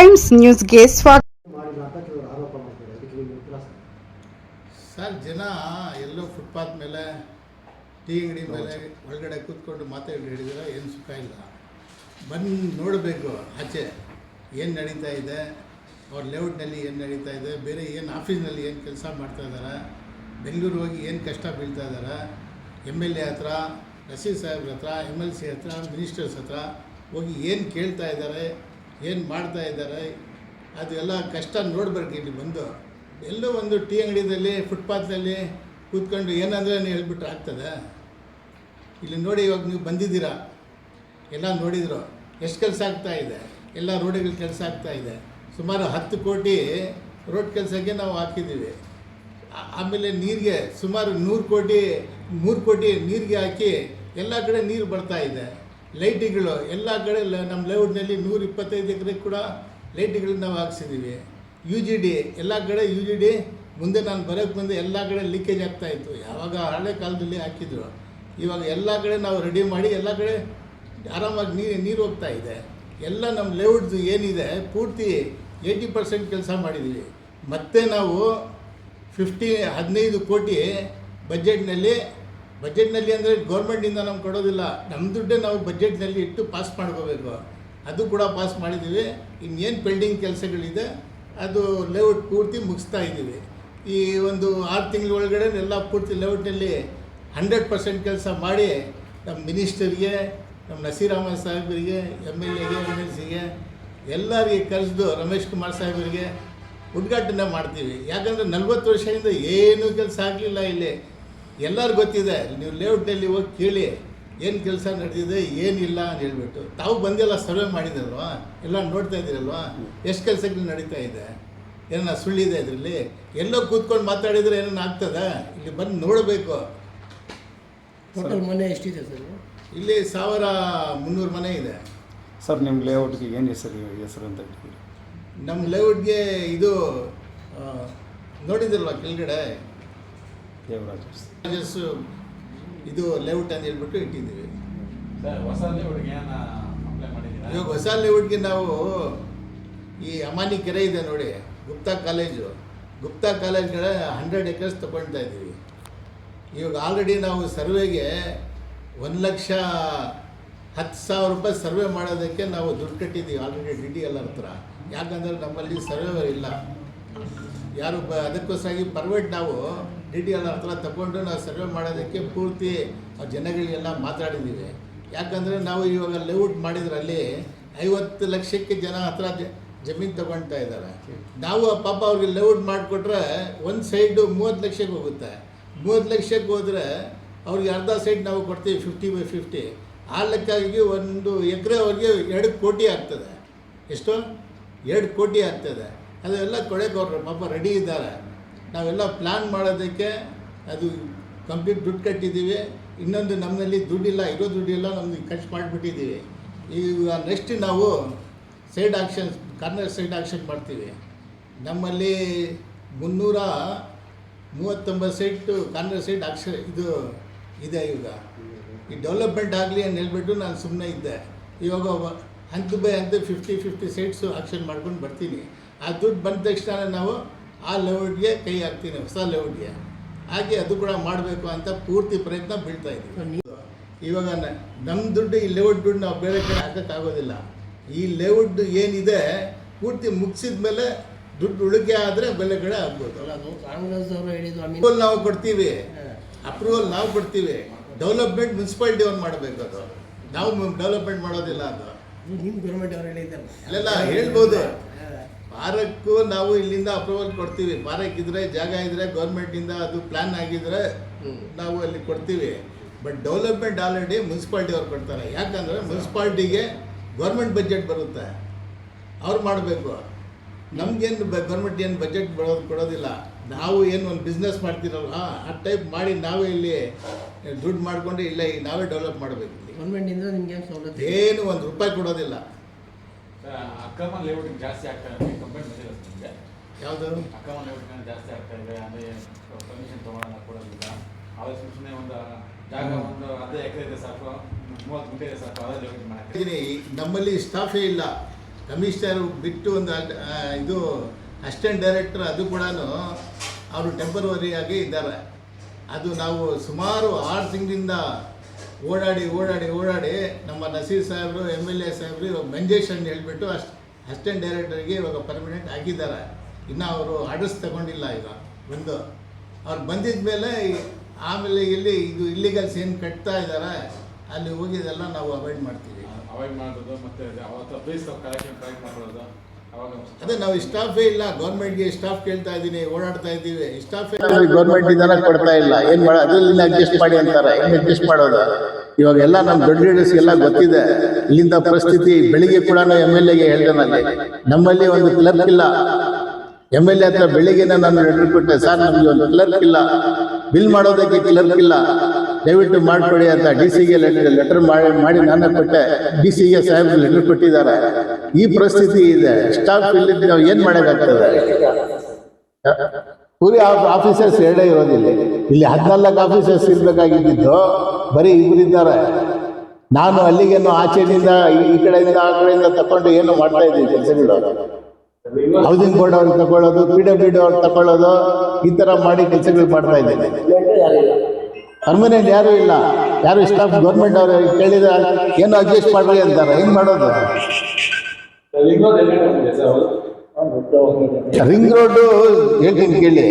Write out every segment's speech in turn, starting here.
Times ನ್ಯೂಸ್ಗೆ ಸ್ವಾಗತ. Sir, ಜನ ಎಲ್ಲೋ ಫುಟ್ಪಾತ್ ಮೇಲೆ, ಟೀ ಅಂಗಡಿ ಮೇಲೆ ಒಳಗಡೆ ಕೂತ್ಕೊಂಡು ಮಾತಾಡಿ ಹಿಡಿದ್ರೆ ಏನು ಸುಖ ಇಲ್ಲ. ಬಂದು ನೋಡಬೇಕು ಆಚೆ. ಏನು ನಡೀತಾ ಇದೆ? ಅವ್ರ ಲೇಔಟ್ನಲ್ಲಿ ಏನು ನಡೀತಾ ಇದೆ? ಬೇರೆ ಏನು ಆಫೀಸ್ನಲ್ಲಿ ಏನು ಕೆಲಸ ಮಾಡ್ತಾ ಇದ್ದಾರೆ ಬೆಂಗಳೂರು ಹೋಗಿ ಏನು ಕಷ್ಟ ಬೀಳ್ತಾ ಇದ್ದಾರೆ ಎಂ ಎಲ್ ಎ ಹತ್ರ ರಶೀದ್ ಸಾಹೇಬ್ರ ಹತ್ರ ಎಂ ಎಲ್ ಸಿ ಹತ್ರ ಮಿನಿಸ್ಟರ್ಸ್ ಹತ್ರ ಹೋಗಿ ಏನು ಕೇಳ್ತಾ ಇದ್ದಾರೆ ಏನು ಮಾಡ್ತಾ ಇದ್ದಾರೆ, ಅದೆಲ್ಲ ಕಷ್ಟ ನೋಡ್ಬೇಕು ಇಲ್ಲಿ ಬಂದು. ಎಲ್ಲೋ ಒಂದು ಟೀ ಅಂಗಡಿದಲ್ಲಿ ಫುಟ್ಪಾತ್ನಲ್ಲಿ ಕೂತ್ಕೊಂಡು ಏನಂದ್ರೆ ನೀವು ಹೇಳ್ಬಿಟ್ರೆ ಆಗ್ತದೆ. ಇಲ್ಲಿ ನೋಡಿ ಇವಾಗ ನೀವು ಬಂದಿದ್ದೀರಾ? ಎಲ್ಲ ನೋಡಿದ್ರು. ಎಷ್ಟು ಕೆಲಸ ಆಗ್ತಾ ಇದೆ? ಎಲ್ಲ ರೋಡುಗಳು ಕೆಲಸ ಆಗ್ತಾ ಇದೆ. ಸುಮಾರು ಹತ್ತು ಕೋಟಿ ರೋಡ್ ಕೆಲಸಕ್ಕೆ ನಾವು ಹಾಕಿದ್ದೀವಿ. ಆಮೇಲೆ ನೀರಿಗೆ ಸುಮಾರು ನೂರು ಕೋಟಿ, ಮೂರು ಕೋಟಿ ನೀರಿಗೆ ಹಾಕಿ ಎಲ್ಲ ಕಡೆ ನೀರು ಬರ್ತಾ ಇದೆ. ಲೈಟ್ಗಳು ಎಲ್ಲ ಕಡೆ ನಮ್ಮ ಲೇಔಟ್ನಲ್ಲಿ ನೂರ ಇಪ್ಪತ್ತೈದು ಎಕರೆ ಕೂಡ ಲೈಟ್ಗಳನ್ನ ನಾವು ಹಾಕ್ಸಿದ್ದೀವಿ ಯು ಜಿ ಡಿ ಎಲ್ಲ ಕಡೆ ಯು ಜಿ ಡಿ ಮುಂದೆ ನಾನು ಬರೋಕ್ಕೆ ಬಂದೆ ಎಲ್ಲ ಕಡೆ ಲೀಕೇಜ್ ಆಗ್ತಾ ಇತ್ತು. ಯಾವಾಗ ಹಳೆ ಕಾಲದಲ್ಲಿ ಹಾಕಿದ್ರು. ಇವಾಗ ಎಲ್ಲ ಕಡೆ ನಾವು ರೆಡಿ ಮಾಡಿ ಎಲ್ಲ ಕಡೆ ಆರಾಮಾಗಿ ನೀರು ನೀರು ಹೋಗ್ತಾ ಇದೆ. ಎಲ್ಲ ನಮ್ಮ ಲೇಔಟ್ದು ಏನಿದೆ, ಪೂರ್ತಿ ಏಯ್ಟಿ ಪರ್ಸೆಂಟ್ ಕೆಲಸ ಮಾಡಿದ್ದೀವಿ ಮತ್ತೆ ನಾವು ಫಿಫ್ಟಿ ಹದಿನೈದು ಕೋಟಿ ಬಜೆಟ್ನಲ್ಲಿ ಬಜೆಟ್ನಲ್ಲಿ ಅಂದರೆ ಗೌರ್ಮೆಂಟಿಂದ ನಮ್ಗೆ ಕೊಡೋದಿಲ್ಲ. ನಮ್ಮ ದುಡ್ಡೇ ನಾವು ಬಜೆಟ್ನಲ್ಲಿ ಇಟ್ಟು ಪಾಸ್ ಮಾಡ್ಕೋಬೇಕು. ಅದು ಕೂಡ ಪಾಸ್ ಮಾಡಿದ್ದೀವಿ. ಇನ್ನೇನು ಪೆಂಡಿಂಗ್ ಕೆಲಸಗಳಿದೆ, ಅದು ಲೇಔಟ್ ಪೂರ್ತಿ ಮುಗಿಸ್ತಾ ಇದ್ದೀವಿ. ಈ ಒಂದು ಆರು ತಿಂಗಳ ಒಳಗಡೆ ಎಲ್ಲ ಪೂರ್ತಿ ಲೇಔಟ್ನಲ್ಲಿ ಹಂಡ್ರೆಡ್ ಪರ್ಸೆಂಟ್ ಕೆಲಸ ಮಾಡಿ ನಮ್ಮ ಮಿನಿಸ್ಟರ್ಗೆ, ನಮ್ಮ ನಸೀರಾಮ ಸಾಹೇಬರಿಗೆ, ಎಂ ಎಲ್ ಎಗೆ, ಎಂ ಎಲ್ ಸಿಗೆ, ಎಲ್ಲರಿಗೆ ಕರೆಸ್ದು ರಮೇಶ್ ಕುಮಾರ್ ಸಾಹೇಬರಿಗೆ ಉದ್ಘಾಟನೆ ಮಾಡ್ತೀವಿ. ಯಾಕಂದರೆ ನಲ್ವತ್ತು ವರ್ಷದಿಂದ ಏನೂ ಕೆಲಸ ಆಗಲಿಲ್ಲ ಇಲ್ಲಿ. ಎಲ್ಲರಿಗೂ ಗೊತ್ತಿದೆ ನೀವು ಲೇಔಟ್ನಲ್ಲಿ ಹೋಗಿ ಕೇಳಿ ಏನು ಕೆಲಸ ನಡೆದಿದೆ ಏನಿಲ್ಲ ಅಂತ ಹೇಳ್ಬಿಟ್ಟು. ತಾವು ಬಂದೆಲ್ಲ ಸರ್ವೆ ಮಾಡಿದ್ರಲ್ವಾ? ಎಲ್ಲ ನೋಡ್ತಾ ಇದ್ದೀರಲ್ವಾ? ಎಷ್ಟು ಕೆಲಸಗಳು ನಡೀತಾ ಇದೆ? ಏನನ್ನ ಸುಳ್ಳಿದೆ ಇದರಲ್ಲಿ? ಎಲ್ಲೋ ಕೂತ್ಕೊಂಡು ಮಾತಾಡಿದರೆ ಏನನ್ನ ಆಗ್ತದೆ? ಇಲ್ಲಿ ಬಂದು ನೋಡಬೇಕು. ಟೋಟಲ್ ಮನೆ ಎಷ್ಟಿದೆ ಸರ್? ಇಲ್ಲಿ ಸಾವಿರ ಮುನ್ನೂರು ಮನೆ ಇದೆ. ಸರ್ ನಿಮ್ಮ ಲೇಔಟ್ಗೆ ಏನು ಹೆಸರು ಹೆಸರು ಅಂತ ಇಟ್ಟಿದ್ದೀರಿ ನಮ್ಮ ಲೇಔಟ್ಗೆ ಇದು ನೋಡಿದಿರಲ್ವ ಕೆಳಗಡೆ? ದೇವರಾಜ್ ರಾಜಸ್ ಇದು ಲೇಔಟ್ ಅಂತ ಹೇಳ್ಬಿಟ್ಟು ಇಟ್ಟಿದ್ದೀವಿ. ಸರ್ ಹೊಸ ಲೇಔಟ್ಗೆ ಇವಾಗ ಹೊಸ ಲೇಔಟ್ಗೆ ನಾವು ಈ ಅಮಾನಿ ಕೆರೆ ಇದೆ ನೋಡಿ ಗುಪ್ತಾ ಕಾಲೇಜು. ಗುಪ್ತಾ ಕಾಲೇಜ್ ಕಡೆ ಹಂಡ್ರೆಡ್ ಎಕರ್ಸ್ ತೊಗೊಳ್ತಾ ಇದ್ದೀವಿ. ಇವಾಗ ಆಲ್ರೆಡಿ ನಾವು ಸರ್ವೆಗೆ ಒಂದು ಲಕ್ಷ ಹತ್ತು ಸಾವಿರ ರೂಪಾಯಿ ಸರ್ವೆ ಮಾಡೋದಕ್ಕೆ ನಾವು ದುಡ್ಡು ಕಟ್ಟಿದ್ದೀವಿ ಆಲ್ರೆಡಿ ಡಿ ಡಿ ಎಲ್ ಹತ್ರ. ಯಾಕಂದರೆ ನಮ್ಮಲ್ಲಿ ಸರ್ವೆವರ್ ಇಲ್ಲ. ಯಾರು ಬ ಅದಕ್ಕೋಸ್ಕರಾಗಿ ಪರ್ವೇಟ್ ನಾವು ಡಿ ಟಿ ಎಲ್ ಹತ್ರ ತಗೊಂಡು ನಾವು ಸರ್ವೆ ಮಾಡೋದಕ್ಕೆ ಪೂರ್ತಿ ಜನಗಳಿಗೆಲ್ಲ ಮಾತಾಡಿದ್ದೀವಿ. ಯಾಕಂದರೆ ನಾವು ಇವಾಗ ಲೇಔಟ್ ಮಾಡಿದ್ರಲ್ಲಿ ಐವತ್ತು ಲಕ್ಷಕ್ಕೆ ಜನ ಹತ್ರ ಜಮೀನು ತಗೊಳ್ತಾ ಇದ್ದಾರೆ. ನಾವು ಪಾಪ ಅವ್ರಿಗೆ ಲೇಔಟ್ ಮಾಡಿಕೊಟ್ರೆ ಒಂದು ಸೈಡು ಮೂವತ್ತು ಲಕ್ಷಕ್ಕೆ ಹೋಗುತ್ತೆ. ಮೂವತ್ತು ಲಕ್ಷಕ್ಕೆ ಹೋದರೆ ಅವ್ರಿಗೆ ಅರ್ಧ ಸೈಡ್ ನಾವು ಕೊಡ್ತೀವಿ ಫಿಫ್ಟಿ ಬೈ ಫಿಫ್ಟಿ ಆ ಲೆಕ್ಕಾಗಿ ಒಂದು ಎಕರೆ ಅವ್ರಿಗೆ ಎರಡು ಕೋಟಿ ಆಗ್ತದೆ. ಎಷ್ಟು? ಎರಡು ಕೋಟಿ ಆಗ್ತದೆ. ಅದೆಲ್ಲ ಕೊಡೋಕೆ ಅವ್ರು ಪಾಪ ರೆಡಿ ಇದ್ದಾರೆ. ನಾವೆಲ್ಲ ಪ್ಲ್ಯಾನ್ ಮಾಡೋದಕ್ಕೆ ಅದು ಕಂಪ್ಲೀಟ್ ದುಡ್ಡು ಕಟ್ಟಿದ್ದೀವಿ. ಇನ್ನೊಂದು ನಮ್ಮಲ್ಲಿ ದುಡ್ಡಿಲ್ಲ, ಇರೋ ದುಡ್ಡಿಲ್ಲ ನಮ್ಮದು ಖರ್ಚು ಮಾಡಿಬಿಟ್ಟಿದ್ದೀವಿ. ಈಗ ನೆಕ್ಸ್ಟ್ ನಾವು side actions corner side action ಮಾಡ್ತೀವಿ. ನಮ್ಮಲ್ಲಿ ಮುನ್ನೂರ ಮೂವತ್ತೊಂಬತ್ತು ಸೈಟು ಕಾರ್ನರ್ ಸೈಡ್ ಆಕ್ಷನ್ ಇದು ಇದೆ ಈಗ. ಈ ಡೆವಲಪ್ಮೆಂಟ್ ಆಗಲಿ ಅಂತ ಹೇಳ್ಬಿಟ್ಟು ನಾನು ಸುಮ್ಮನೆ ಇದ್ದೆ. ಇವಾಗ ಹಂತ ಬೈ ಹಂತ ಫಿಫ್ಟಿ ಫಿಫ್ಟಿ ಸೈಟ್ಸು ಆಕ್ಷನ್ ಮಾಡ್ಕೊಂಡು ಬರ್ತೀನಿ. ಆ ದುಡ್ಡು ಬಂದ ತಕ್ಷಣ ನಾವು ಆ ಲೆವೆಲ್ಗೆ ಕೈ ಹಾಕ್ತೀನಿ ಹೊಸ ಲೆವೆಲ್ಗೆ ಹಾಗೆ ಅದು ಕೂಡ ಮಾಡಬೇಕು ಅಂತ ಪೂರ್ತಿ ಪ್ರಯತ್ನ ಬೀಳ್ತಾ ಇದ್ದೀವಿ. ಇವಾಗ ನ- ನಮ್ಮ ದುಡ್ಡು ಈ ಲೇಔಟ್ ದುಡ್ಡು ನಾವು ಬೇರೆ ಕಡೆ ಹಾಕೋಕ್ಕಾಗೋದಿಲ್ಲ ಈ ಲೇಔಟ್ ಏನಿದೆ ಪೂರ್ತಿ ಮುಗಿಸಿದ ಮೇಲೆ ದುಡ್ಡು ಉಳಿಕೆ ಆದರೆ ಬೆಲೆ ಕಡೆ ಆಗ್ಬೋದು. ನಾವು ಕೊಡ್ತೀವಿ. ಅಪ್ರೂವಲ್ ನಾವು ಕೊಡ್ತೀವಿ. ಡೆವಲಪ್ಮೆಂಟ್ ಮುನ್ಸಿಪಾಲ್ಟಿ ಅವ್ರು ಮಾಡಬೇಕು ಅದು. ನಾವು ಡೆವಲಪ್ಮೆಂಟ್ ಮಾಡೋದಿಲ್ಲ ಅದು. ನಿಮ್ಮ ಗೌರ್ಮೆಂಟ್ ಅವ್ರು ಅಲ್ಲೆಲ್ಲ ಹೇಳ್ಬೋದು. ಪಾರಕ್ಕೂ ನಾವು ಇಲ್ಲಿಂದ ಅಪ್ರೂವಲ್ ಕೊಡ್ತೀವಿ. ಪಾರಕ್ ಇದ್ರೆ ಜಾಗ ಇದ್ರೆ ಗೌರ್ಮೆಂಟಿಂದ ಅದು ಪ್ಲಾನ್ ಆಗಿದ್ರೆ ನಾವು ಅಲ್ಲಿ ಕೊಡ್ತೀವಿ. ಬಟ್ ಡೆವಲಪ್ಮೆಂಟ್ ಆಲ್ರೆಡಿ ಮುನ್ಸಿಪಾಲ್ಟಿ ಅವ್ರು ಕೊಡ್ತಾರೆ. ಯಾಕಂದರೆ ಮುನ್ಸಿಪಾಲ್ಟಿಗೆ ಗೌರ್ಮೆಂಟ್ ಬಜೆಟ್ ಬರುತ್ತೆ. ಅವ್ರು ಮಾಡಬೇಕು. ನಮಗೇನು ಗೌರ್ಮೆಂಟ್ ಏನು ಬಜೆಟ್ ಬರೋದು ಕೊಡೋದಿಲ್ಲ. ನಾವು ಏನು ಒಂದು ಬಿಸ್ನೆಸ್ ಮಾಡ್ತೀರಲ್ವ ಆ ಟೈಪ್ ಮಾಡಿ ನಾವೇ ಇಲ್ಲಿ ದುಡ್ಡು ಮಾಡಿಕೊಂಡು ಇಲ್ಲ ಈಗ ನಾವೇ ಡೆವಲಪ್ ಮಾಡಬೇಕು. ಗೌರ್ಮೆಂಟಿಂದ ನಿಮ್ಗೆ ಏನು ಒಂದು ರೂಪಾಯಿ ಕೊಡೋದಿಲ್ಲ. ಅಕ್ರಮ ಲೇಔಟ್ ಜಾಸ್ತಿ ಆಗ್ತಾ ಇದೆ ಕಂಪ್ಲೇಂಟ್ ಬಂದಿಲ್ಲ ನಿಮಗೆ. ಯಾವುದು? ಅಕ್ರಮ ಲೇಔಟ್ ಜಾಸ್ತಿ ಆಗ್ತಾ ಇದೆ ಅಂದರೆ ಪರ್ಮಿಷನ್ ತೊಗೊಳೋಣ ಕೊಡೋದಿಲ್ಲ. ಅವಾಗ ಸುಮ್ಮನೆ ಒಂದು ಜಾಗ ಒಂದು ಅರ್ಧ ಎಕರೆ ಇದೆ ಸಾಕು ಮೂವತ್ತು ಗುಂಟೆ ಇದೆ ಸಾಕು ಅದೇ ಲೇಔಟ್ ಮಾಡ್ತೀನಿ ನಮ್ಮಲ್ಲಿ ಸ್ಟಾಫೇ ಇಲ್ಲ. ಕಮಿಷನರ್ ಬಿಟ್ಟು ಒಂದು ಇದು ಅಸಿಸ್ಟೆಂಟ್ ಡೈರೆಕ್ಟರ್ ಅದು ಕೂಡ ಅವರು ಟೆಂಪರವರಿಯಾಗಿ ಇದ್ದಾರೆ. ಅದು ನಾವು ಸುಮಾರು ಆರು ತಿಂಗಳಿಂದ ಓಡಾಡಿ ಓಡಾಡಿ ಓಡಾಡಿ ನಮ್ಮ ನಸೀರ್ ಸಾಹೇಬರು, ಎಂ ಎಲ್ ಎ ಸಾಹೇಬರು ಇವಾಗ ಮಂಜೇಶ್ ಅಂತ ಹೇಳಿಬಿಟ್ಟು ಅಷ್ಟು ಅಸಿಸ್ಟೆಂಟ್ ಡೈರೆಕ್ಟರ್ಗೆ ಇವಾಗ ಪರ್ಮನೆಂಟ್ ಆಗಿದ್ದಾರೆ. ಇನ್ನು ಅವರು ಆರ್ಡರ್ಸ್ ತಗೊಂಡಿಲ್ಲ ಈಗ, ಒಂದು. ಅವ್ರು ಬಂದಿದ್ದ ಮೇಲೆ ಆಮೇಲೆ ಇಲ್ಲಿ ಇದು ಇಲ್ಲಿಗಲ್ಸ್ ಏನು ಕಟ್ತಾ ಇದ್ದಾರೆ ಅಲ್ಲಿ ಹೋಗಿದೆಲ್ಲ ನಾವು ಅವಾಯ್ಡ್ ಮಾಡ್ತೀವಿ. ಅವಾಯ್ಡ್ ಮಾಡೋದು ಮತ್ತೆ ಅವತ್ತು ಕಲೆಕ್ಷನ್ ಕಲೆಕ್ಟ್ ಮಾಡೋದು ಅದೇ, ನಾವು ಸ್ಟಾಫೇ ಇಲ್ಲ. ಗೌರ್ಮೆಂಟ್ಗೆ ಸ್ಟಾಫ್ ಕೇಳ್ತಾ ಇದ್ದೀನಿ, ಓಡಾಡ್ತಾ ಇದ್ದೀವಿ. ಸ್ಟಾಫೇ ಗೌರ್ಮೆಂಟ್ ಇದನ್ನ ಕೊಡ್ತಾ ಇಲ್ಲ. ಏನ್ ಮಾಡ ಅದ್ರಲ್ಲಿ ಅಡ್ಜಸ್ಟ್ ಮಾಡಿ ಅಂತಾರೆ. ಹೆಂಗೆ ಅಡ್ಜಸ್ಟ್ ಮಾಡೋದು. ಇವಾಗ ಎಲ್ಲ ನಮ್ಮ ದೊಡ್ಡ ಲೀಡರ್ಸ್ಗೆಲ್ಲ ಗೊತ್ತಿದೆ. ಇಲ್ಲಿಂದ ಪರಿಸ್ಥಿತಿ ಬೆಳಿಗ್ಗೆ ಕೂಡ ಎಂ ಎಲ್ ಎಗೆ ಹೇಳಿದೆ ನಮ್ಮಲ್ಲಿ ಒಂದು ಕ್ಲರ್ಕ್ ಇಲ್ಲ. ಎಂ ಎಲ್ ಎ ಹತ್ರ ಬೆಳಿಗ್ಗೆನೆ ನಾನು ಲೆಟರ್ ಕೊಟ್ಟೆ, ಸರ್, ನಮಗೆ ಒಂದು ಕ್ಲರ್ಕ್ ಇಲ್ಲ. ಬಿಲ್ ಮಾಡೋದಕ್ಕೆ ಕ್ಲರ್ಕ್ ಇಲ್ಲ. ದಯವಿಟ್ಟು ಮಾಡಿಕೊಡಿ ಅಂತ ಡಿ ಸಿಗೆ ಲೆಟರ್ ಮಾಡಿ ಮಾಡಿ ನಾನು ಕೊಟ್ಟೆ. ಡಿ ಸಿಗೆ ಸಾಹೇಬ್ ಲೆಟರ್ ಕೊಟ್ಟಿದ್ದಾರೆ. ಈ ಪರಿಸ್ಥಿತಿ ಇದೆ. ಸ್ಟಾಫ್ ಇಲ್ಲಿದ್ದು ನಾವು ಏನು ಮಾಡೋಕ್ಕಾಗ್ತದೆ? ಪೂರಿ ಆಫೀಸರ್ಸ್ ಎರಡೇ ಇರೋದಿಲ್ಲ ಇಲ್ಲಿ. ಹದಿನಾಲ್ಕು ಆಫೀಸರ್ಸ್ ಇರಬೇಕಾಗಿದ್ದು ಬರೀ ಇಬ್ಬರಿದ್ದಾರೆ ನಾನು ಅಲ್ಲಿಗೇನು ಆಚೆಯಿಂದ ಈ- ಕಡೆಯಿಂದ ಆ ಕಡೆಯಿಂದ ತಕೊಂಡು ಏನು ಮಾಡ್ತಾ ಇದ್ದೀನಿ ಕೆಲಸಗಳು ಹೌಸಿಂಗ್ ಬೋರ್ಡ್ ಅವ್ರಿಗೆ ತಗೊಳ್ಳೋದು ಪಿ ಡಬ್ಲ್ಯೂ ಡಿ ಅವ್ರಿಗೆ ತಗೊಳ್ಳೋದು ಈ ಥರ ಮಾಡಿ ಕೆಲಸಗಳು ಮಾಡ್ತಾ ಇದ್ದೀನಿ. ಪರ್ಮನೆಂಟ್ ಯಾರೂ ಇಲ್ಲ. ಯಾರು ಸ್ಟಾಫ್ ಗೌರ್ಮೆಂಟ್ ಅವರು ಕೇಳಿದ್ರೆ ಏನು ಅಡ್ಜಸ್ಟ್ ಮಾಡ್ರಿ ಅಂತಾರೆ. ಹೆಂಗೆ ಮಾಡೋದು? ರಿಂಗ್ ರೋಡು ಹೇಳ್ತೀನಿ ಕೇಳಿ.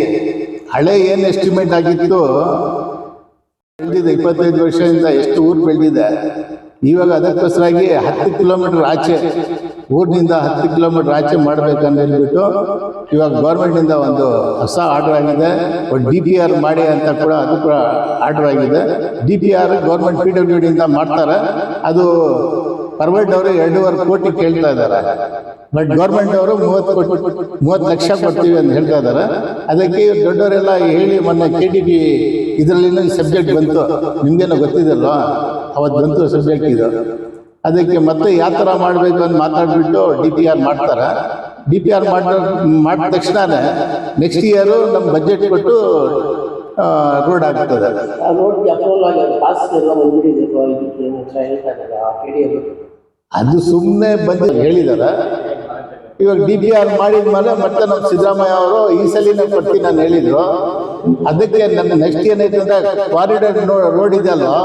ಹಳೆ ಏನು ಎಸ್ಟಿಮೇಟ್ ಆಗಿತ್ತು? ಬೆಳೆದಿದೆ. ಇಪ್ಪತ್ತೈದು ವರ್ಷದಿಂದ ಎಷ್ಟು ಊರು ಬೆಳೆದಿದೆ? ಇವಾಗ ಅದಕ್ಕೋಸ್ಕರಾಗಿ ಹತ್ತು ಕಿಲೋಮೀಟರ್ ಆಚೆ, ಊರಿನಿಂದ ಹತ್ತು ಕಿಲೋಮೀಟರ್ ಆಚೆ ಮಾಡ್ಬೇಕಂತ ಹೇಳ್ಬಿಟ್ಟು ಇವಾಗ ಗೌರ್ಮೆಂಟಿಂದ ಒಂದು ಹೊಸ ಆರ್ಡರ್ ಆಗಿದೆ. ಒಂದು ಡಿ ಪಿ ಆರ್ ಮಾಡಿ ಅಂತ ಕೂಡ ಅದು ಕೂಡ ಆರ್ಡರ್ ಆಗಿದೆ. D P R government P W ಡಿಯಿಂದ ಮಾಡ್ತಾರೆ. ಅದು ಪ್ರೈವೇಟ್ ಅವರು ಎರಡೂವರೆ ಕೋಟಿ ಕೇಳ್ತಾ ಇದ್ದಾರೆ. ಬಟ್ ಗೌರ್ಮೆಂಟ್ ಅವರು ಮೂವತ್ತು ಕೋಟಿ, ಮೂವತ್ತು ಲಕ್ಷ ಕೊಡ್ತೀವಿ ಅಂತ ಹೇಳ್ತಾ ಇದ್ದಾರೆ. ಅದಕ್ಕೆ ದೊಡ್ಡವರೆಲ್ಲ ಹೇಳಿ ಮೊನ್ನೆ ಕೆ ಡಿ ಪಿ ಇದರಲ್ಲಿ ಸಬ್ಜೆಕ್ಟ್ ಬಂತು. ನಿಮಗೇನೋ ಗೊತ್ತಿದಲ್ವಾ ಅವತ್ತು ಬಂತು ಸಬ್ಜೆಕ್ಟ್ ಇದು. ಅದಕ್ಕೆ ಮತ್ತೆ ಯಾವ ಥರ ಮಾಡಬೇಕು ಅಂತ ಮಾತಾಡಿಬಿಟ್ಟು ಡಿ ಪಿ ಆರ್ ಮಾಡ್ತಾರೆ. ಡಿ ಪಿ ಆರ್ ಮಾಡ ಮಾಡಿದ ತಕ್ಷಣನೇ ನೆಕ್ಸ್ಟ್ ಇಯರು ನಮ್ಮ ಬಜೆಟ್ ಕೊಟ್ಟು ರೋಡ್ ಆಗ್ತದೆ ಅದು ಸುಮ್ಮನೆ ಬಂದು ಹೇಳಿದಾರೆ. ಇವಾಗ ಡಿ ಪಿ ಆರ್ ಮಾಡಿದ್ಮೇಲೆ ಮತ್ತೆ ನಮ್ಮ ಸಿದ್ದರಾಮಯ್ಯ ಅವರು ಈ ಸಲಿನ ಕೊಡ್ತೀನಿ ನಾನು ಹೇಳಿದ್ರು. ಅದಕ್ಕೆ ನನ್ನ ನೆಕ್ಸ್ಟ್ ಏನೈತೆ ಅಂದ್ರೆ ಕ್ವಾರಿಡರ್ ರೋಡ್ ಇದೆ ಅಲ್ವಾ?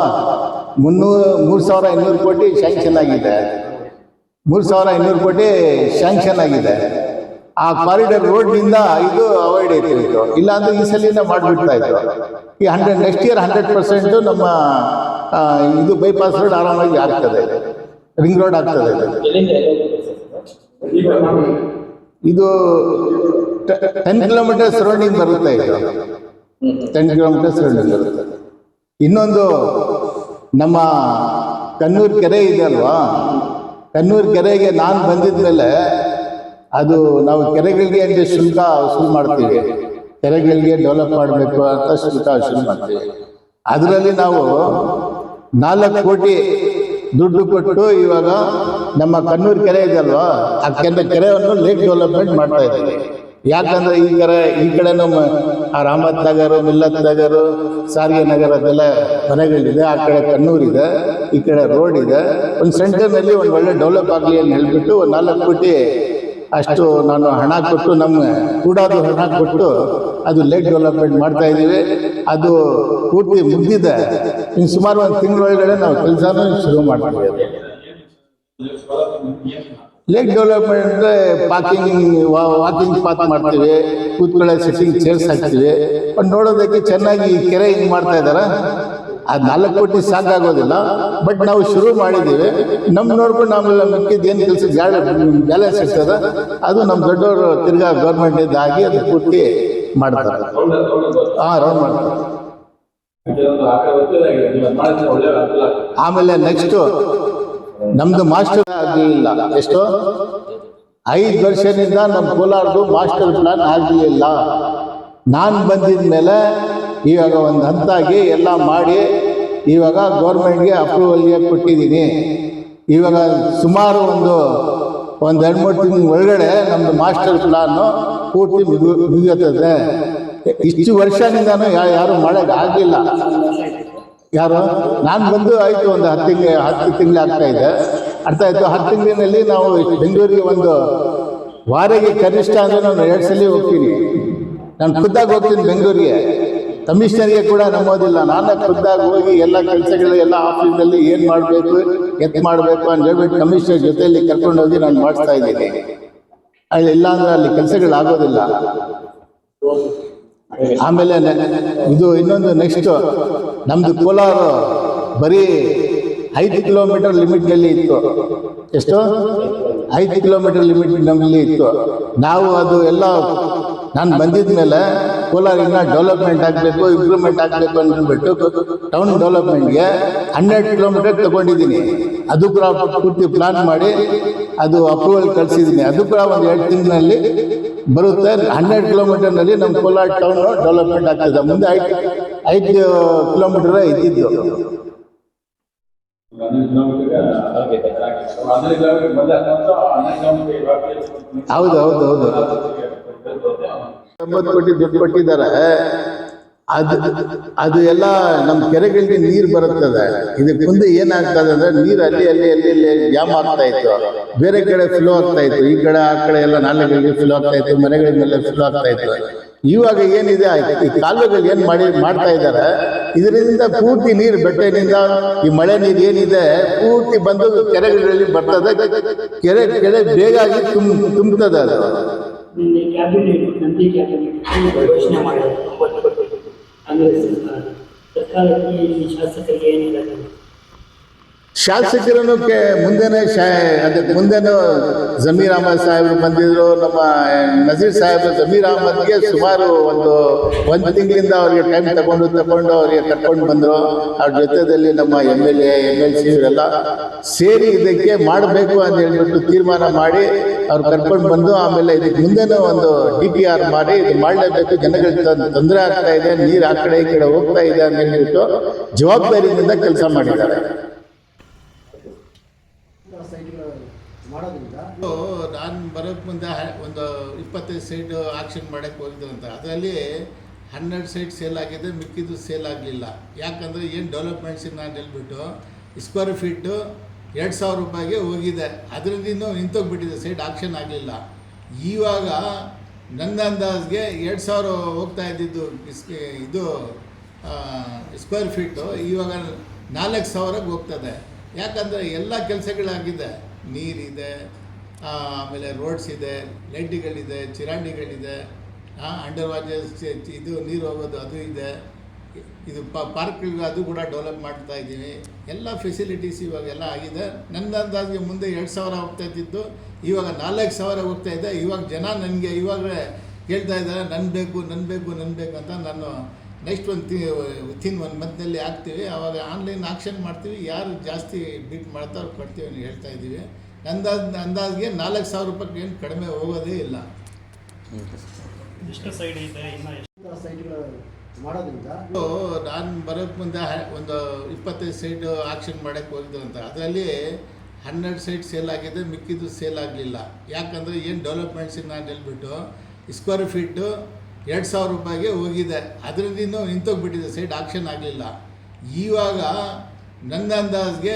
ಮುನ್ನೂರು, ಮೂರು ಸಾವಿರ ಐನೂರು ಕೋಟಿ ಶಾಂಕ್ಷನ್ ಆಗಿದೆ. ಮೂರು ಸಾವಿರ ಐನೂರು ಕೋಟಿ ಶಾಂಕ್ಷನ್ ಆಗಿದೆ. ಆ ಕಾರಿಡಾರ್ ರೋಡ್ನಿಂದ ಇದು ಅವಾಯ್ಡ್ ಇದು ಇಲ್ಲಾಂದ್ರೆ ಈ ಸಲಿಂದ ಮಾಡಿಬಿಡ್ತಾ ಇದ್ರು. ಈ hundred next year hundred percent ನಮ್ಮ ಇದು ಬೈಪಾಸ್ ರೋಡ್ ಆರಾಮಾಗಿ ಆಗ್ತದೆ. ರಿಂಗ್ ರೋಡ್ ಆಗ್ತದೆ ಇದು. ಟೆನ್ ಕಿಲೋಮೀಟರ್ ಸರೌಂಡಿಂಗ್ ಬರುತ್ತೆ ಇದು. ಟೆನ್ ಕಿಲೋಮೀಟರ್ ಸರೌಂಡಿಂಗ್ ಬರುತ್ತೆ. ಇನ್ನೊಂದು ನಮ್ಮ ಕಣ್ಣೂರು ಕೆರೆ ಇದೆ ಅಲ್ವಾ? ಕಣ್ಣೂರು ಕೆರೆಗೆ ನಾನು ಬಂದಿದ ಮೇಲೆ ಅದು ನಾವು ಕೆರೆಗಳಿಗೆ ಅಂತ ಶುಲ್ಕ ವಸೂಲು ಮಾಡ್ತೀವಿ. ಕೆರೆಗಳಿಗೆ ಡೆವಲಪ್ ಮಾಡಬೇಕು ಅಂತ ಶುಲ್ಕ ವಸೂಲು ಮಾಡ್ತೀವಿ. ಅದರಲ್ಲಿ ನಾವು ನಾಲ್ಕು ಕೋಟಿ ದುಡ್ಡು ಕೊಟ್ಟು ಇವಾಗ ನಮ್ಮ ಕಣ್ಣೂರು ಕೆರೆ ಇದೆ ಅಲ್ವಾ? ಆ ಕೆರೆ ಕೆರೆಯನ್ನು ಲೇಕ್ ಡೆವಲಪ್ಮೆಂಟ್ ಮಾಡ್ತಾ ಇದ್ದೀವಿ. ಯಾಕಂದ್ರೆ ಈ ಕಡೆ ಈ ಕಡೆ ನಮ್ಮ ಆ ರಾಮತ್ ನಗರ, ಮಿಲ್ಲತ್ ನಗರ, ಸಾರಿಗೆ ನಗರ ಅದೆಲ್ಲ ಮನೆಗಳಿದೆ. ಆ ಕಡೆ ಕಣ್ಣೂರಿದೆ, ಈ ಕಡೆ ರೋಡ್ ಇದೆ ಒಂದು ಸೆಂಟರ್ನಲ್ಲಿ ಒಂದು ಒಳ್ಳೆ ಡೆವಲಪ್ ಆಗಲಿ ಅಂತ ಹೇಳ್ಬಿಟ್ಟು ಒಂದು ನಾಲ್ಕು ಕೋಟಿ ಅಷ್ಟು ನಾನು ಹಣ ಕೊಟ್ಟು ನಮ್ಮ ಕೂಡಾದು ಹಣ ಕೊಟ್ಟು ಅದು ಲೇಟ್ ಡೆವಲಪ್ಮೆಂಟ್ ಮಾಡ್ತಾ ಇದ್ದೀವಿ. ಅದು ಪೂರ್ತಿ ಮುಗಿದಿದೆ. ಇನ್ನು ಸುಮಾರು ಒಂದು ತಿಂಗಳೊಳಗಡೆ ನಾವು ಕೆಲಸನೂ ಶುರು ಮಾಡ್ತೀವಿ. ಲೇಕ್ ಡೆವಲಪ್ಮೆಂಟ್ ಅಂದರೆ ಪಾರ್ಕಿಂಗ್ ವಾಕಿಂಗ್ ಪಾತ್ ಮಾಡ್ತೀವಿ. ಕೂತ್ಕೊಳ್ಳೋ ಸಿಟ್ಟಿಂಗ್ ಚೇರ್ಸ್ ಹಾಕ್ತೀವಿ. ಬಟ್ ನೋಡೋದಕ್ಕೆ ಚೆನ್ನಾಗಿ ಕೆರೆ ಹಿಂಗೆ ಮಾಡ್ತಾ ಇದ್ದಾರೆ ಆ ನಾಲ್ಕು ಕೋಟಿ ಸಾಕಾಗೋದಿಲ್ಲ ಬಟ್ ನಾವು ಶುರು ಮಾಡಿದ್ದೀವಿ. ನಮ್ಮ ನೋಡ್ಕೊಂಡು ಆಮೇಲೆ ಮಿಕ್ಕಿದ್ದು ಏನು ಕೆಲಸ ಬ್ಯಾಲೆನ್ಸ್ ಇರ್ತದೆ ಅದು ನಮ್ಮ ದೊಡ್ಡವರು ತಿರ್ಗಾ ಗೌರ್ಮೆಂಟಿಂದ ಆಗಿ ಅದು ಪೂರ್ತಿ ಮಾಡ್ತಾರೆ. ಹಾಂ ರೌಂಡ್ ಮಾಡ್ತಾರೆ. ಆಮೇಲೆ ನೆಕ್ಸ್ಟು ನಮ್ದು ಮಾಸ್ಟರ್ ಆಗಲಿಲ್ಲ ಎಷ್ಟು? ಐದು ವರ್ಷದಿಂದ ನಮ್ಮ ಕೋಲಾರದು ಮಾಸ್ಟರ್ ಪ್ಲಾನ್ ಆಗಲಿಲ್ಲ ನಾನು ಬಂದಿದ ಮೇಲೆ ಇವಾಗ ಒಂದು ಹಂತಾಗಿ ಎಲ್ಲ ಮಾಡಿ ಇವಾಗ ಗೌರ್ಮೆಂಟ್ಗೆ ಅಪ್ರೂವಲ್ಗೆ ಕೊಟ್ಟಿದ್ದೀನಿ. ಇವಾಗ ಸುಮಾರು ಒಂದು ಒಂದು ಎರಡು ಮೂರು ತಿಂಗಳ ಒಳಗಡೆ ನಮ್ಮದು ಮಾಸ್ಟರ್ ಪ್ಲಾನು ಪೂರ್ತಿ ಮುಗಿ ಮುಗಿಯುತ್ತದೆ. ಇಷ್ಟು ವರ್ಷದಿಂದನೂ ಯಾ, ಯಾರು ಮಾಡೋಕ್ಕಾಗಿಲ್ಲ ಯಾರು? ನಾನು ಬಂದು ಆಯಿತು ಒಂದು ಹತ್ತು ತಿಂಗಳು ಹತ್ತು ತಿಂಗಳು ಆಗ್ತಾ ಇದೆ. ಅರ್ಥ ಆಯಿತು. ಹತ್ತು ತಿಂಗಳಿನಲ್ಲಿ ನಾವು ಬೆಂಗಳೂರಿಗೆ ಒಂದು ವಾರಿಗೆ ಕನಿಷ್ಠ ಅಂದರೆ ನಾನು ಎರಡು ಸಲ ಹೋಗ್ತೀನಿ. ನಾನು ಖುದ್ದಾಗಿ ಹೋಗ್ತೀನಿ ಬೆಂಗಳೂರಿಗೆ. ಕಮಿಷನರ್ಗೆ ಕೂಡ ನಂಬೋದಿಲ್ಲ ನಾನೇ ಖುದ್ದಾಗಿ ಹೋಗಿ ಎಲ್ಲ ಕೆಲಸಗಳು, ಎಲ್ಲ ಆಫೀಸ್ನಲ್ಲಿ ಏನು ಮಾಡಬೇಕು, ಎತ್ ಮಾಡಬೇಕು ಅಂತ ಹೇಳ್ಬಿಟ್ಟು ಕಮಿಷನರ್ ಜೊತೆಯಲ್ಲಿ ಕರ್ಕೊಂಡು ಹೋಗಿ ನಾನು ಮಾಡಿಸ್ತಾ ಇದ್ದೀನಿ. ಅಲ್ಲಿ ಇಲ್ಲ ಅಂದ್ರೆ ಅಲ್ಲಿ ಕೆಲಸಗಳಾಗೋದಿಲ್ಲ ಆಮೇಲೆ ಇದು ಇನ್ನೊಂದು ನೆಕ್ಸ್ಟ್ ನಮ್ದು ಕೋಲಾರ ಬರೀ ಐದು ಕಿಲೋಮೀಟರ್ ಲಿಮಿಟ್ನಲ್ಲಿ ಇತ್ತು. ಎಷ್ಟು? ಐದು ಕಿಲೋಮೀಟರ್ ಲಿಮಿಟ್ ನಮ್ಮಲ್ಲಿ ಇತ್ತು. ನಾವು ಅದು ಎಲ್ಲ ನಾನು ಬಂದಿದ ಮೇಲೆ ಕೋಲಾರ ಇನ್ನ ಡೆವಲಪ್ಮೆಂಟ್ ಆಗಬೇಕು ಇಂಪ್ರೂವ್ಮೆಂಟ್ ಆಗಬೇಕು ಅಂದ್ಬಿಟ್ಟು ಟೌನ್ ಡೆವಲಪ್ಮೆಂಟ್ಗೆ ಹನ್ನೆರಡು ಕಿಲೋಮೀಟರ್ ತಗೊಂಡಿದ್ದೀನಿ. ಅದು ಕೂಡ ಪೂರ್ತಿ ಪ್ಲಾನ್ ಮಾಡಿ ಅದು ಅಪ್ರೂವಲ್ ಕಳಿಸಿದ್ದೀನಿ ಅದು ಕೂಡ ಒಂದು ಎರಡು ತಿಂಗಳಲ್ಲಿ ಬರುತ್ತೆ. ಹನ್ನೆರಡು ಕಿಲೋಮೀಟರ್ನಲ್ಲಿ ನಮ್ಮ ಕೋಲಾರ ಟೌನ್ ಡೆವಲಪ್ಮೆಂಟ್ ಆಗ್ತದೆ. ಮುಂದೆ ಐದು ಐದು ಕಿಲೋಮೀಟರ್ ಇದ್ದಿದ್ದು. ಹೌದು ಹೌದು ಹೌದು. ಕೋಟಿ ದುಡ್ಡು ಕೊಟ್ಟಿದ್ದಾರೆ. ಅದು ಅದು ಎಲ್ಲ ನಮ್ಮ ಕೆರೆಗಳಿಗೆ ನೀರು ಬರುತ್ತದೆ. ಇದಕ್ಕೆ ಮುಂದೆ ಏನಾಗ್ತದೆ ಅಂದ್ರೆ ನೀರು ಅಲ್ಲಿ ಅಲ್ಲಿ ಅಲ್ಲಿ ಅಲ್ಲಿ ಜಾಮ್ ಆಗ್ತಾ ಇತ್ತು. ಬೇರೆ ಕಡೆ ಫ್ಲೋ ಆಗ್ತಾ ಇತ್ತು. ಈ ಕಡೆ, ಆ ಕಡೆ ಎಲ್ಲ ನಾಲೆಗಳಿಗೆ ಫ್ಲೋ ಆಗ್ತಾ ಇತ್ತು. ಮನೆಗಳ ಮೇಲೆ ಫ್ಲೋ ಆಗ್ತಾ ಇತ್ತು. ಇವಾಗ ಏನಿದೆ ಈ ಕಾಲುವೆಗಳು ಏನ್ ಮಾಡಿ, ಮಾಡ್ತಾ ಇದ್ದಾರೆ? ಇದರಿಂದ ಪೂರ್ತಿ ನೀರು ಬೆಟ್ಟದಿಂದ ಈ ಮಳೆ ನೀರು ಏನಿದೆ, ಪೂರ್ತಿ ಬಂದು ಕೆರೆಗಳಲ್ಲಿ ಬರ್ತದೆ. ಕೆರೆ ಕೆರೆ ಬೇಗ ಆಗಿ ತುಂಬ ತುಂಬುತ್ತದೆ ಅದು አመት በታሪክ የሚቻ ಶಾಸಕರನ್ನು ಮುಂದೆನೇ ಶಾ ಅದಕ್ಕೆ ಮುಂದೆನೂ ಜಮೀರ್ ಅಹಮದ್ ಸಾಹೇಬರು ಬಂದಿದ್ರು, ನಮ್ಮ ನಜೀರ್ ಸಾಹೇಬ್ ಜಮೀರ್ ಅಹಮದ್ಗೆ ಸುಮಾರು ಒಂದು ಒಂದು ತಿಂಗಳಿಂದ ಅವರಿಗೆ ಟೈಮ್ ತಗೊಂಡು ತಗೊಂಡು ಅವರಿಗೆ ಕರ್ಕೊಂಡು ಬಂದರು. ಅವ್ರ ಜೊತೆಯಲ್ಲಿ ನಮ್ಮ M L A, M L C ಇವರೆಲ್ಲ ಸೇರಿ ಇದಕ್ಕೆ ಮಾಡಬೇಕು ಅಂತ ಹೇಳಿಬಿಟ್ಟು ತೀರ್ಮಾನ ಮಾಡಿ ಅವ್ರು ಕರ್ಕೊಂಡು ಬಂದು ಆಮೇಲೆ ಇದಕ್ಕೆ ಮುಂದೆನೂ ಒಂದು ಡಿ ಪಿ ಆರ್ ಮಾಡಿ ಇದು ಮಾಡಲೇಬೇಕು. ಜನಗಳಿಗೆ ತೊಂದರೆ ಆಗ್ತಾ ಇದೆ, ನೀರು ಆ ಕಡೆ ಈ ಕಡೆ ಹೋಗ್ತಾ ಇದೆ ಅಂತ ಹೇಳ್ಬಿಟ್ಟು ಜವಾಬ್ದಾರಿಯಿಂದ ಕೆಲಸ ಮಾಡಿದ್ದಾರೆ ಸೈಟ್ಗಳು ಮಾಡೋದ್ರಿಂದ ನಾನು ಬರೋಕ್ಕೆ ಮುಂದೆ ಒಂದು ಇಪ್ಪತ್ತೈದು ಸೈಟ್ ಆಕ್ಷನ್ ಮಾಡೋಕ್ಕೆ ಅಂತ. ಅದರಲ್ಲಿ ಹನ್ನೆರಡು ಸೈಟ್ ಸೇಲ್ ಆಗಿದೆ, ಮಿಕ್ಕಿದ್ದು ಸೇಲ್ ಆಗಲಿಲ್ಲ. ಯಾಕಂದರೆ ಏನು ಡೆವಲಪ್ಮೆಂಟ್ಸ್ ನಾನು ಹೇಳ್ಬಿಟ್ಟು ಸ್ಕ್ವೇರ್ ಫೀಟು ಎರಡು ಸಾವಿರ ರೂಪಾಯಿಗೆ ಹೋಗಿದೆ. ಅದರಿಂದ ಇನ್ನೂ ನಿಂತೋಗ್ಬಿಟ್ಟಿದೆ, ಸೈಟ್ ಆಕ್ಷನ್ ಆಗಲಿಲ್ಲ. ಇವಾಗ ನನ್ನ ಅಂದಾಜ್ಗೆ ಎರಡು ಸಾವಿರ ಹೋಗ್ತಾ ಇದ್ದಿದ್ದು ಇದು ಸ್ಕ್ವೇರ್ ಫೀಟು ಇವಾಗ ನಾಲ್ಕು ಸಾವಿರಕ್ಕೆ ಹೋಗ್ತದೆ. ಯಾಕಂದರೆ ಎಲ್ಲ ಕೆಲಸಗಳಾಗಿದೆ. ನೀರಿದೆ ಆಮೇಲೆ ರೋಡ್ಸ್ ಇದೆ, ಲೈಟ್ಗಳಿದೆ ಚಿರಾಂಡಿಗಳಿದೆ ಅಂಡರ್ ವಾಜಸ್ ಇದು ನೀರು ಹೋಗೋದು ಅದು ಇದೆ. ಇದು ಪಾರ್ಕ್ ಅದು ಕೂಡ ಡೆವಲಪ್ ಮಾಡ್ತಾ ಇದ್ದೀವಿ. ಎಲ್ಲ ಫೆಸಿಲಿಟೀಸ್ ಇವಾಗೆಲ್ಲ ಆಗಿದೆ. ನನ್ನ ಅಂದಾಜಿಗೆ ಮುಂದೆ ಎರಡು ಸಾವಿರ ಹೋಗ್ತಾ ಇದ್ದಿದ್ದು, ಇವಾಗ ನಾಲ್ಕು ಸಾವಿರ ಹೋಗ್ತಾ ಇದೆ. ಇವಾಗ ಜನ ನನಗೆ ಇವಾಗಲೇ ಹೇಳ್ತಾ ಇದ್ದಾರೆ ನನ್ನ ಬೇಕು ನನ್ನ ಬೇಕು ನನ್ನ ಬೇಕು ಅಂತ ನಾನು ನೆಕ್ಸ್ಟ್ ಒಂದು ತಿ ವಿತಿನ್ ಒನ್ ಮಂತ್ನಲ್ಲಿ ಹಾಕ್ತೀವಿ ಆವಾಗ ಆನ್ಲೈನ್ ಆಕ್ಷನ್ ಮಾಡ್ತೀವಿ. ಯಾರು ಜಾಸ್ತಿ ಬಿಟ್ ಮಾಡ್ತಾರೋ ಕೊಡ್ತೀವಿ ಅಂತ ಹೇಳ್ತಾ ಇದ್ದೀವಿ. ಅಂದಾಜ್ ಅಂದಾಜಿಗೆ ನಾಲ್ಕು ಸಾವಿರ ರೂಪಾಯಿಗೆ ಏನು ಕಡಿಮೆ ಹೋಗೋದೇ ಇಲ್ಲ. ಎಷ್ಟು ಸೈಡ್ ಇದೆ ಇನ್ನ ಸೈಟ್ಗಳು ಮಾಡೋದ್ರಿಂದ ನಾನು ಬರೋಕ್ಕೆ ಮುಂದೆ ಒಂದು ಇಪ್ಪತ್ತೈದು ಸೈಟ್ ಆಕ್ಷನ್ ಮಾಡೋಕ್ಕೆ ಅಂತ. ಅದರಲ್ಲಿ ಹನ್ನೆರಡು ಸೈಟ್ ಸೇಲ್ ಆಗಿದೆ ಮಿಕ್ಕಿದ್ದು ಸೇಲ್ ಆಗಲಿಲ್ಲ. ಯಾಕಂದರೆ ಏನು ಡೆವಲಪ್ಮೆಂಟ್ಸ್ ನಾನು ಹೇಳ್ಬಿಟ್ಟು ಸ್ಕ್ವೇರ್ ಫೀಟು ಎರಡು ಸಾವಿರ ರೂಪಾಯಿಗೆ ಹೋಗಿದೆ. ಅದರಿಂದ ಇನ್ನೂ ನಿಂತೋಗ್ಬಿಟ್ಟಿದೆ ಸೈಟ್ ಆಕ್ಷನ್ ಆಗಲಿಲ್ಲ. ಇವಾಗ ನನ್ನ ಅಂದಾಜ್ಗೆ